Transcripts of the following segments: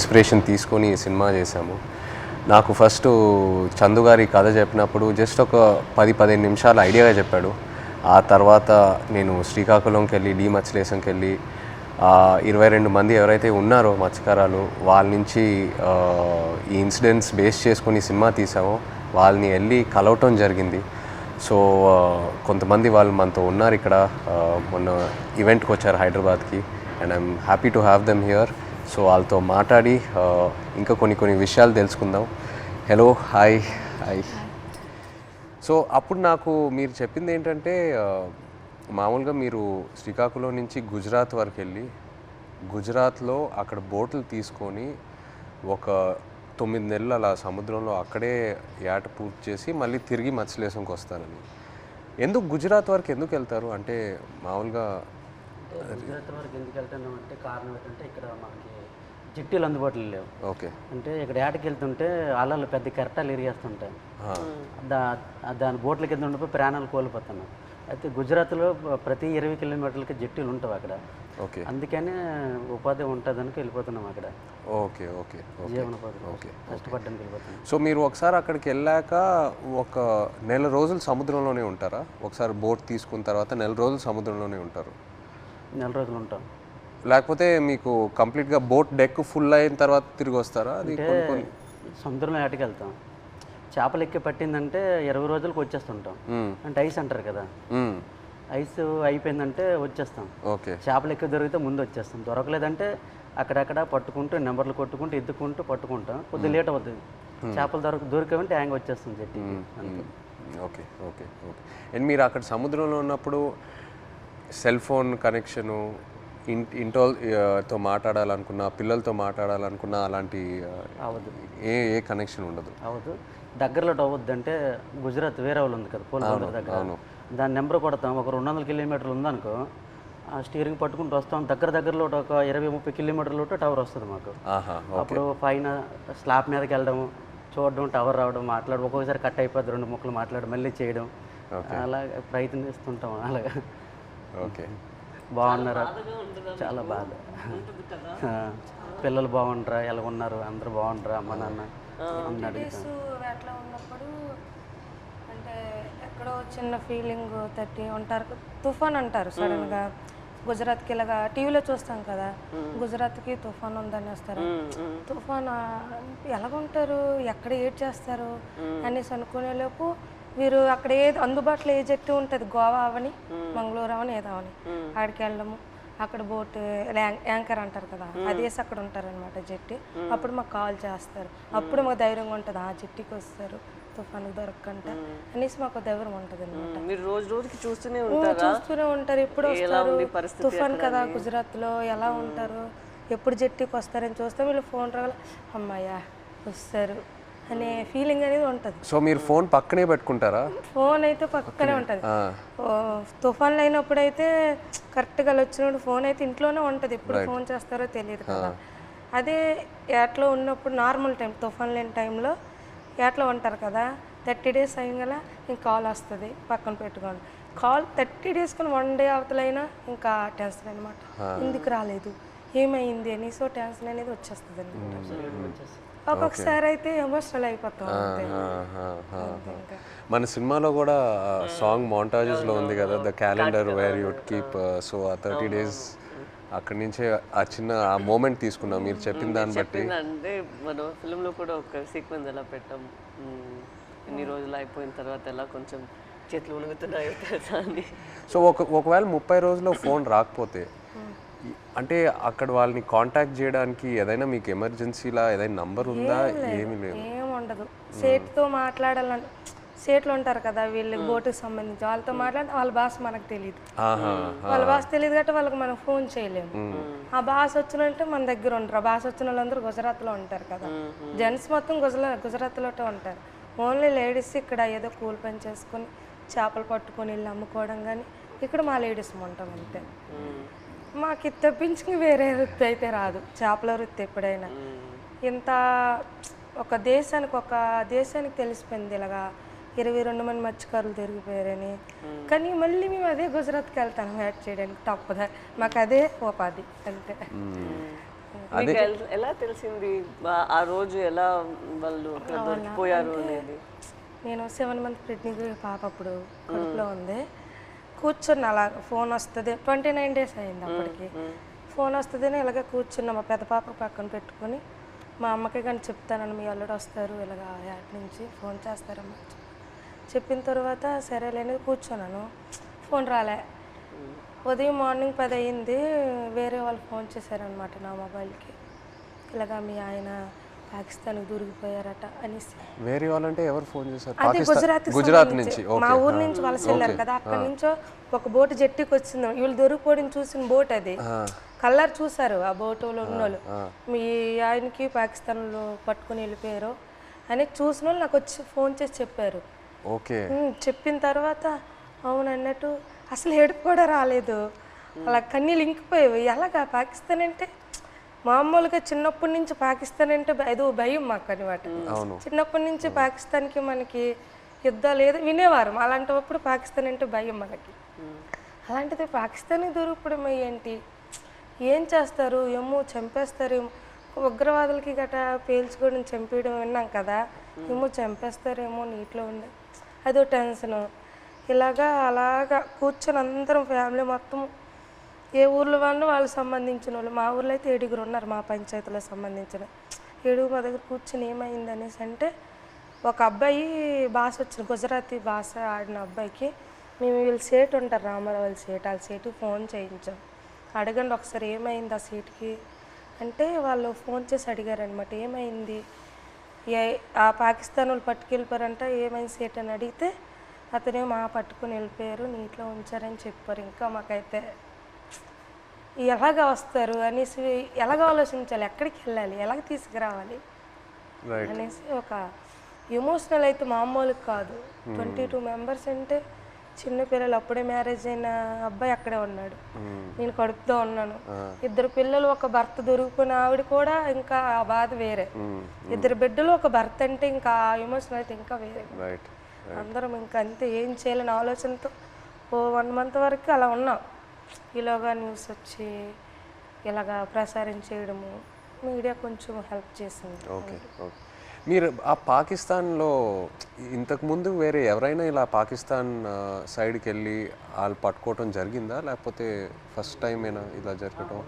Inspiration తీసుకొని ఈ cinema చేశాము. నాకు ఫస్ట్ చందు గారి కథ చెప్పినప్పుడు జస్ట్ ఒక పది పదిహేను నిమిషాలు ఐడియాగా చెప్పాడు. ఆ తర్వాత నేను శ్రీకాకుళంకి వెళ్ళి డి మత్స్యలేశంకి వెళ్ళి ఇరవై రెండు మంది ఎవరైతే ఉన్నారో మత్స్యకారాలు వాళ్ళ నుంచి ఈ ఇన్సిడెంట్స్ బేస్ చేసుకొని సినిమా తీసామో. వాళ్ళని వెళ్ళి కలవటం జరిగింది. సో కొంతమంది వాళ్ళు మనతో ఉన్నారు ఇక్కడ. మొన్న ఈవెంట్కి వచ్చారు హైదరాబాద్కి. And I'm happy to have them here so వాళ్ళతో మాట్లాడి ఇంకా కొన్ని కొన్ని విషయాలు తెలుసుకుందాం. హలో హాయ్ హాయ్ సో అప్పుడు నాకు మీరు చెప్పింది ఏంటంటే మామూలుగా మీరు శ్రీకాకుళం నుంచి గుజరాత్ వరకు వెళ్ళి గుజరాత్లో అక్కడ బోట్లు తీసుకొని ఒక తొమ్మిది నెలలు అలా సముద్రంలో అక్కడే ఏట పూర్తి చేసి మళ్ళీ తిరిగి మత్స్యలేశంకి వస్తారని. ఎందుకు గుజరాత్ వరకు ఎందుకు వెళ్తారు? అంటే మామూలుగా గుజరాత్ వరకు ఎందుకు వెళ్తున్నాం అంటే కారణం ఏంటంటే ఇక్కడ మనకి జిట్టీలు అందుబాటులో లేవు. ఓకే. అంటే ఇక్కడ ఏటకి వెళ్తుంటే అలలు పెద్ద కెరటాలు ఎరిగేస్తుంటాయి దా దాని బోట్ల కింద ఉండిపోయి ప్రాణాలు కోల్పోతున్నాం అయితే గుజరాత్లో ప్రతి ఇరవై కిలోమీటర్లకి జట్టీలు ఉంటాయి అక్కడ. ఓకే. అందుకనే ఉపాధి ఉంటుందని వెళ్ళిపోతున్నాం అక్కడ. Okay okay okay. జీవనోపాధి ఓకే. కష్టపడడానికి వెళ్ళిపోతున్నాం. సో మీరు ఒకసారి అక్కడికి వెళ్ళాక ఒక నెల రోజులు సముద్రంలోనే ఉంటారా? ఒకసారి బోట్ తీసుకున్న తర్వాత నెల రోజులు సముద్రంలోనే ఉంటారు? నెల రోజులు ఉంటాం. లేకపోతే మీకు కంప్లీట్గా బోట్ డెక్ ఫుల్ అయిన తర్వాత తిరిగి వస్తారా? అది అంటే కొన్ని కొన్ని సముద్రంలో ఏటకి వెళ్తాం. చేపలు ఎక్కి పట్టిందంటే ఇరవై రోజులకు వచ్చేస్తుంటాం. అంటే ఐస్ అంటారు కదా. ఐస్ అయిపోయిందంటే వచ్చేస్తాం. ఓకే. చేపలు ఎక్కువ దొరికితే ముందు వచ్చేస్తాం. దొరకలేదంటే అక్కడక్కడ పట్టుకుంటూ నెంబర్లు కొట్టుకుంటూ ఎత్తుకుంటూ పట్టుకుంటాం. కొద్దిగా లేట్ అవుతుంది. చేపలు దొరక దొరికామంటే హ్యాంగ్ వచ్చేస్తుంది అంతే. ఓకే. ఓకే. ఓకే. అండ్ మీరు అక్కడ సముద్రంలో ఉన్నప్పుడు సెల్ ఫోన్ కనెక్షను ఇంట్ ఇంటో ఆ, తో మాట్లాడాలనుకున్నా పిల్లలతో మాట్లాడాలనుకున్నా అలాంటి అవదు. ఏ ఏ కనెక్షన్ ఉండదు. అవదు. దగ్గరలో అవ్వద్దు అంటే గుజరాత్ వేరే వాళ్ళు ఉంది కదా పోలబందర్ దగ్గర. దాని నెంబర్ కొడతాం ఒక రెండు వందల కిలోమీటర్లు ఉందనుకో ఆ స్టీరింగ్ పట్టుకుంటూ వస్తాం. దగ్గర దగ్గరలో ఒక ఇరవై ముప్పై కిలోమీటర్లు టవర్ వస్తుంది మాకు. అప్పుడు పైన స్లాబ్ మీదకి వెళ్ళడం చూడడం టవర్ రావడం మాట్లాడడం ఒక్కొక్కసారి కట్ అయిపోద్ది రెండు ముక్కలు మాట్లాడడం మళ్ళీ చేయడం. అలా ప్రయత్నిస్తుంటాం అలాగా. ఓకే. బాగున్నారా? చాలా బాధ. పిల్లలు బాగుంటారా ఎలా ఉన్నారు? అందరూ బాగుంటారా అమ్మ నాన్న? అట్లా ఉన్నప్పుడు అంటే ఎక్కడో చిన్న ఫీలింగ్ తట్టి ఉంటారు. తుఫాన్ అంటారు సడన్గా గుజరాత్కి ఇలాగా టీవీలో చూస్తాం కదా. గుజరాత్కి తుఫాన్ ఉందని వస్తారు. తుఫాన్ ఎలాగుంటారు? ఎక్కడ ఏడ్ చేస్తారు? అనేసి అనుకునే లోపు వీరు అక్కడ ఏది అందుబాటులో ఏ జట్టు ఉంటుంది? గోవా అవని మంగళూరు అవని ఏదో అవని. అక్కడికి వెళ్ళడము. అక్కడ బోట్ యాంకర్ అంటారు కదా? అదేసి అక్కడ ఉంటారనమాట జట్టి. అప్పుడు మాకు కాల్ చేస్తారు. అప్పుడు మాకు ధైర్యంగా ఉంటుంది. ఆ జట్టికి వస్తారు. తుఫాను దొరకకంట. అనేసి మాకు ధైర్యం ఉంటుంది అనమాట మీరు రోజు రోజుకి చూస్తూనే ఉంటారా? చూస్తూనే ఉంటారు. ఎప్పుడు వస్తారు? తుఫాన్ కదా గుజరాత్లో ఎలా ఉంటారు? ఎప్పుడు జట్టికి వస్తారని చూస్తే వీళ్ళు ఫోన్ రావాలి అమ్మాయ్యా వస్తారు. అనే ఫీలింగ్ అనేది ఉంటుంది. సో మీరు ఫోన్ పక్కనే పెట్టుకుంటారా? ఫోన్ అయితే పక్కనే ఉంటుంది. తుఫాన్లు అయినప్పుడు అయితే కరెక్ట్గా వచ్చినప్పుడు ఫోన్ అయితే ఇంట్లోనే ఉంటుంది. ఎప్పుడు ఫోన్ చేస్తారో తెలియదు కదా. అదే ఏట్లో ఉన్నప్పుడు నార్మల్ టైం తుఫాన్ లేని టైంలో ఏట్లో ఉంటారు కదా థర్టీ డేస్ అయ్యగల ఇంక కాల్ వస్తుంది పక్కన పెట్టుకోండి కాల్ థర్టీ డేస్ కానీ వన్ డే అవతలైనా ఇంకా టెన్షన్ అనమాట ఎందుకు రాలేదు? ఏమైంది అని సో టెన్షన్ అనేది వచ్చేస్తుంది అనమాట ఒక్కొక్కసారి అయితే ఎమోషనల్ అయిపోతాం మన సినిమాలో కూడా సాంగ్ మౌంటాజెస్లో ఉంది కదా the calendar where you'd keep so ఆ థర్టీ డేస్ అక్కడి నుంచే ఆ చిన్న ఆ మూమెంట్ తీసుకున్నాం మీరు చెప్పిన దాన్ని బట్టి. అంటే మన film లో కూడా ఒక సీక్వెన్స్ ఎలా పెట్టాం. ఎన్ని రోజులు అయిపోయిన తర్వాత ఎలా కొంచెం చేతులు ఉణుగుతున్నాయో తెలుసా అని. సో ఒక ఒకవేళ ముప్పై రోజుల్లో ఫోన్ రాకపోతే అంటే అక్కడ వాళ్ళని కాంటాక్ట్ చేయడానికి ఏదైనా మీకు ఎమర్జెన్సీలా ఏదైనా నంబర్ ఉందా? ఏమీ లేదు. ఏం ఉండదు. సేట్తో మాట్లాడాలని సేట్లు ఉంటారు కదా వీళ్ళు బోటుకి సంబంధించి. వాళ్ళతో మాట్లాడితే వాళ్ళ భాష మనకు తెలియదు ఆహా వాళ్ళ భాష తెలియదు కాబట్టి వాళ్ళకి మనం ఫోన్ చేయలేము. ఆ భాష వచ్చినంటే మన దగ్గర ఉంటారు ఆ భాష వచ్చిన వాళ్ళందరూ గుజరాత్లో ఉంటారు కదా. జెంట్స్ మొత్తం గుజరా గుజరాత్లోనే ఉంటారు. ఓన్లీ లేడీస్ ఇక్కడ ఏదో కూలి పని చేసుకొని చేపలు పట్టుకొని వెళ్ళి అమ్ముకోవడం కానీ ఇక్కడ మా లేడీస్ ఉంటాం అంతే. మాకు ఇది తప్పించుకుని వేరే వృత్తి అయితే రాదు. చేపల వృత్తి ఎప్పుడైనా. ఇంత ఒక దేశానికి ఒక దేశానికి తెలిసిపోయింది ఇలాగా ఇరవై రెండు మంది మత్స్యకారులు తిరిగిపోయారని. కానీ మళ్ళీ మేము అదే గుజరాత్కి వెళ్తాం యాడ్ చేయడానికి తప్పదా. మాకు అదే ఉపాధి. అంతే. ఎల్- తెలిసింది ఆ- రోజు ఎలా వాళ్ళు దొరికిపోయారు అనేది? నేను సెవెన్ మంత్ ప్రెగ్నెంట్ పాప అప్పుడు కడుపులో ఉంది. కూర్చున్న అలా ఫోన్ వస్తుంది. ట్వంటీ నైన్ డేస్ అయింది అప్పటికి. ఫోన్ వస్తుంది అని ఇలాగే కూర్చున్నా మా పెద్ద పాప పక్కన పెట్టుకొని మా అమ్మకి కానీ చెప్తానని మీ అల్లుడు వస్తారు ఇలాగ యాడ్ నుంచి ఫోన్ చేస్తారమ్మా. చెప్పిన తర్వాత సరేలేని కూర్చున్నాను. ఫోన్ రాలే. ఉదయం మార్నింగ్ పది అయింది వేరే వాళ్ళు ఫోన్ చేశారనమాట నా మొబైల్కి. ఇలాగా మీ ఆయన పాకిస్తాన్కి దూరికిపోయారట అనేసి. వేరే వాళ్ళంటే ఎవరు ఫోన్ చేశారు? అదే పాకిస్తాన్ గుజరాత్ గుజరాత్ నుంచి. మా ఊరు నుంచి వలస వెళ్ళారు కదా అక్కడి నుంచో ఒక బోట్ జట్టికి వచ్చింది. వీళ్ళు దొరికిపోవడం చూసిన బోట్ అది. కలర్ చూసారు ఆ బోటులో ఉన్నోళ్ళు మీ ఆయనకి పాకిస్తాన్లో పట్టుకుని వెళ్ళిపోయారు అని చూసిన వాళ్ళు నాకు వచ్చి ఫోన్ చేసి చెప్పారు. ఓకే. చెప్పిన తర్వాత అవును అన్నట్టు అసలు ఏడుపు కూడా రాలేదు. అలా కన్నీళ్ళు ఇంకిపోయేవి ఎలాగా పాకిస్తాన్ అంటే? మామూలుగా చిన్నప్పటి నుంచి పాకిస్తాన్ అంటే ఏదో భయం మాకు అనమాట చిన్నప్పటి నుంచి పాకిస్తాన్కి మనకి యుద్ధాలు ఏదో వినేవారు. అలాంటప్పుడు పాకిస్తాన్ అంటే భయం మనకి. అలాంటిది పాకిస్తాన్కి దొరకడం ఏంటి? ఏం చేస్తారు? ఏమో చంపేస్తారేమో ఉగ్రవాదులకి గట్రా పేల్చుకోవడం చంపేయడం విన్నాం కదా. ఏమో చంపేస్తారేమో నీటిలో ఉండే. అదో టెన్షన్. ఇలాగా అలాగా కూర్చొని అందరం ఫ్యామిలీ మొత్తం ఏ ఊర్లో వాళ్ళు వాళ్ళకి సంబంధించిన వాళ్ళు. మా ఊర్లో అయితే ఏడుగురు ఉన్నారు మా పంచాయతీలో సంబంధించిన. ఏడుగురు మా దగ్గర కూర్చొని ఏమైంది అనేసి అంటే ఒక అబ్బాయి భాష వచ్చింది. గుజరాతీ భాష ఆడిన అబ్బాయికి మేము వీళ్ళు సేటు ఉంటారు రామారావు వాళ్ళ సేటు వాళ్ళ సేటు ఫోన్ చేయించాం. అడగండి ఒకసారి ఏమైంది ఆ సీట్కి? అంటే వాళ్ళు ఫోన్ చేసి అడిగారనమాట ఏమైంది? ఏ ఆ పాకిస్తాన్ వాళ్ళు పట్టుకెళ్ళిపోయారంట ఏమైంది సీట్ అని అడిగితే అతనే మా పట్టుకుని వెళ్ళిపోయారు నీటిలో ఉంచారని చెప్పారు. ఇంకా మాకైతే ఎలాగ వస్తారు అనేసి ఎలాగ ఆలోచించాలి? ఎక్కడికి వెళ్ళాలి? ఎలాగ తీసుకురావాలి? అనేసి ఒక ఎమోషనల్ అయితే మామూలు కాదు. ట్వంటీ టూ మెంబర్స్ అంటే చిన్న పిల్లలు అప్పుడే మ్యారేజ్ అయిన అబ్బాయి అక్కడే ఉన్నాడు. నేను కడుపుతో ఉన్నాను. ఇద్దరు పిల్లలు ఒక భర్త దొరికిపోయిన ఆవిడ కూడా ఇంకా ఆ బాధ వేరే. ఇద్దరు బిడ్డలు ఒక భర్త అంటే ఇంకా ఆ ఎమోషన్ అయితే ఇంకా వేరే. అందరం ఇంకా అంతే. ఏం చేయాలని ఆలోచనతో ఓ వన్ మంత్ వరకు అలా ఉన్నాం. ఈలోగా న్యూస్ వచ్చి ఇలాగా ప్రసారం చేయడము మీడియా కొంచెం హెల్ప్ చేసింది. Okay okay. మీరు ఆ పాకిస్తాన్లో ఇంతకు ముందు వేరే ఎవరైనా ఇలా పాకిస్తాన్ సైడ్కి వెళ్ళి వాళ్ళు పట్టుకోవటం జరిగిందా? లేకపోతే ఫస్ట్ టైం ఏనా ఇలా జరగటం?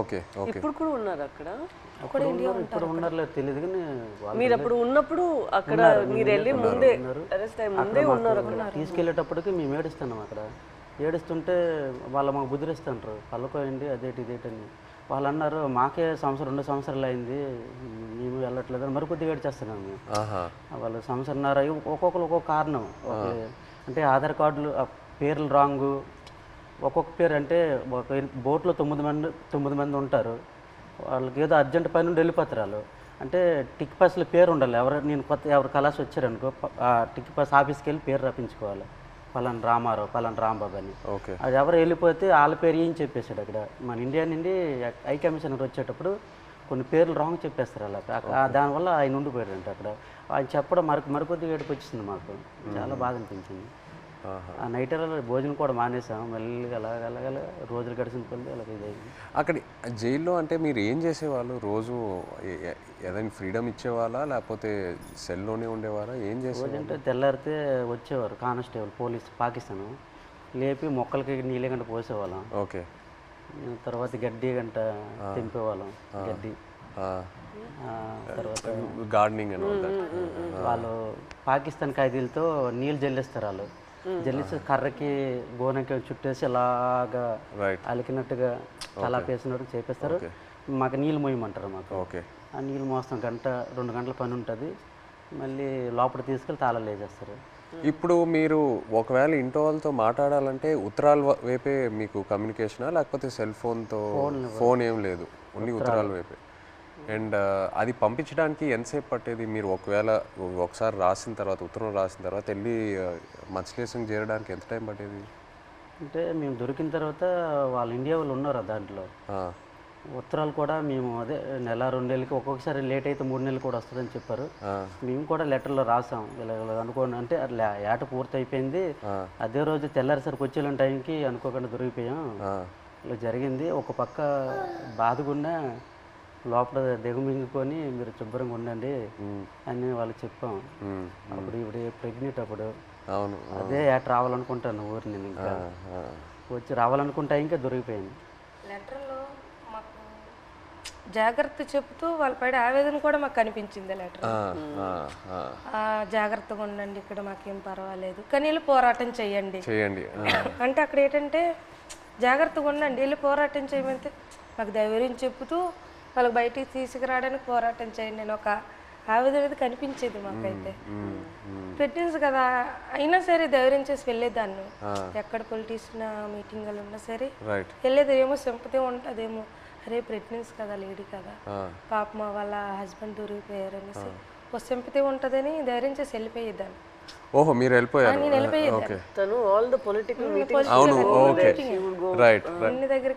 Okay okay. ఇప్పుడు కూడా ఉన్నారు అక్కడ? అప్పుడు ఉన్నారు ఇప్పుడు ఉన్నారు లేదు తెలియదు కానీ వాళ్ళు మీరు అప్పుడు ఉన్నప్పుడు అక్కడ మీరు వెళ్ళి ముందే అరెస్ట్ అయ్యి ముందే ఉన్నారు అక్కడ. తీసుకెళ్ళేటప్పటికి మేము ఏడుస్తున్నాం అక్కడ. ఏడుస్తుంటే వాళ్ళు మాకు బుదిరిస్తుంటారు. పలుకోయండి అదేటి ఇదేటని వాళ్ళు అన్నారు మాకే సంవత్సరం రెండు సంవత్సరాలు అయింది. మేము వెళ్ళట్లేదు అని మరి కొద్దిగా ఏడ్చేస్తున్నాం మేము. వాళ్ళు సంవత్సరంన్నర ఒక్కొక్కరు ఒక్కొక్క కారణం. అంటే ఆధార్ కార్డులు పేర్లు రాంగు. ఒక్కొక్క పేరు అంటే ఒక బోట్లో తొమ్మిది మంది తొమ్మిది మంది ఉంటారు. వాళ్ళకి ఏదో అర్జెంట్ పని నుండి వెళ్ళిపోతారు వాళ్ళు. అంటే టిక్ పాస్లో పేరు ఉండాలి. ఎవరు నేను కొత్త ఎవరు కలాస్ వచ్చారనుకో టిక్ పాస్ ఆఫీస్కి వెళ్ళి పేరు రప్పించుకోవాలి పలానా రామారావు పలానా రాంబాబు అని. ఓకే. అది ఎవరు వెళ్ళిపోతే వాళ్ళ పేరు ఏం చెప్పేశాడు అక్కడ? మన ఇండియా నుండి హై కమిషనర్ వచ్చేటప్పుడు కొన్ని పేర్లు రాంగ్ చెప్పేస్తారు అలా. దానివల్ల ఆయన ఉండిపోయాడంట అక్కడ. ఆయన చెప్పడం మరి మరికొద్ది ఏడుపు వచ్చింది మాకు. చాలా బాధ అనిపించింది. ఆ నైట్ భోజనం కూడా మానేసాం. మెల్లిగా అలాగ రోజులు గడిచిన కొద్ది అలాగ ఇదైంది అక్కడ జైల్లో అంటే మీరు ఏం చేసేవాళ్ళు? రోజు ఏదైనా ఫ్రీడమ్ ఇచ్చేవాళ్ళా? లేకపోతే సెల్లోనే ఉండేవారా? ఏం చేసేవాళ్ళు? అంటే తెల్లారితే వచ్చేవారు కానిస్టేబుల్ పోలీస్ పాకిస్తాన్. లేపి మొక్కలకి నీళ్ళ గంట పోసేవాళ్ళం. ఓకే. తర్వాత గడ్డి గంట తెంపేవాళ్ళం గడ్డి. తర్వాత గార్డెనింగ్ అని వాళ్ళు పాకిస్తాన్ ఖైదీలతో నీళ్ళు జల్లిస్తారు వాళ్ళు. జల్లిస్తే కర్రకి గోనకి చుట్టేసి అలాగా రైట్ అలికినట్టుగా తలా పేసినట్టు చేపిస్తారు. మాకు నీళ్ళు మోయమంటారు మాకు. ఓకే ఆ నీళ్ళు మోస్తాం గంట రెండు గంటల పని ఉంటుంది. మళ్ళీ లోపల తీసుకెళ్ళి తాళాలు వేసేస్తారు. ఇప్పుడు మీరు ఒకవేళ ఇంట్లో వాళ్ళతో మాట్లాడాలంటే ఉత్తరాల వైపే మీకు కమ్యూనికేషనా లేకపోతే సెల్ ఫోన్తో ఫోన్ ఏం లేదు. ఓన్లీ ఉత్తరాల వైపే. అండ్ అది పంపించడానికి ఎంతసేపు పట్టేది? మీరు ఒకవేళ ఒకసారి రాసిన తర్వాత ఉత్తరం రాసిన తర్వాత వెళ్ళి మత్స్యలేసం చేరడానికి ఎంత టైం పట్టేది? అంటే మేము దొరికిన తర్వాత వాళ్ళు ఇండియా వాళ్ళు ఉన్నారు దాంట్లో. ఉత్తరాలు కూడా మేము అదే నెల రెండు నెలలకి ఒక్కొక్కసారి లేట్ అయితే మూడు నెలలు కూడా వస్తుందని చెప్పారు. మేము కూడా లెటర్లో రాసాం. ఇలా అనుకోండి అంటే అట్లా ఏట పూర్తి అయిపోయింది అదే రోజు తెల్లారిసరికి వచ్చేలాంటి టైంకి అనుకోకుండా దొరికిపోయాం. ఇలా జరిగింది. ఒక పక్క బాధగున్నా లోపల దిగమింగుకొని మీరు శుభ్రంగా ఉండండి అని వాళ్ళకి చెప్పాం. అప్పుడు ఇప్పుడు ప్రెగ్నెంట్ అప్పుడు అవును. అదే అటు రావాలనుకుంటాను ఊరు నేను ఇంకా. వచ్చి రావాలనుకుంటా ఇంకా దొరికిపోయింది. లెటర్లో మాకు జాగ్రత్త చెప్తూ వాళ్ళ పడే ఆవేదన కూడా మాకు కనిపించింది లెటర్. ఆ, ఆ, ఆ. ఆ, జాగ్రత్తగా ఉండండి ఇక్కడ మాకేం పర్వాలేదు. కానీ వెళ్ళి పోరాటం చేయండి. చేయండి అంటే అక్కడ ఏంటంటే జాగ్రత్తగా ఉండండి వెళ్ళి పోరాటం చేయమంటే మాకు ధైర్యం చెప్తూ వాళ్ళకి బయటికి తీసుకురావడానికి పోరాటం చేయండి. నేను ఒక ఆవేదన అనేది కనిపించేది మాకైతే. ప్రెగ్నెన్సీ కదా. అయినా సరే ధైర్యం చేసి వెళ్ళేదాన్ని ఎక్కడ పొలిటీషియన్ మీటింగ్లు ఉన్నా సరే రైట్. వెళ్ళేది ఏమో సింపతి ఉంటుందేమో. అరే ప్రెగ్నెన్సీ కదా లేడీ కదా. ఆ, పాప మా వాళ్ళ హస్బెండ్ దొరికిపోయారు అనేసి ఒక సింపతి ఉంటుందని ధైర్యం చేసి వెళ్ళిపోయేదాన్ని. ఓహో మీరు వెళ్ళిపోయారు. నేను తను ఆల్ ద పొలిటికల్ మీటింగ్స్ అవును ఓకే. రైట్ అన్ని దగ్గరికి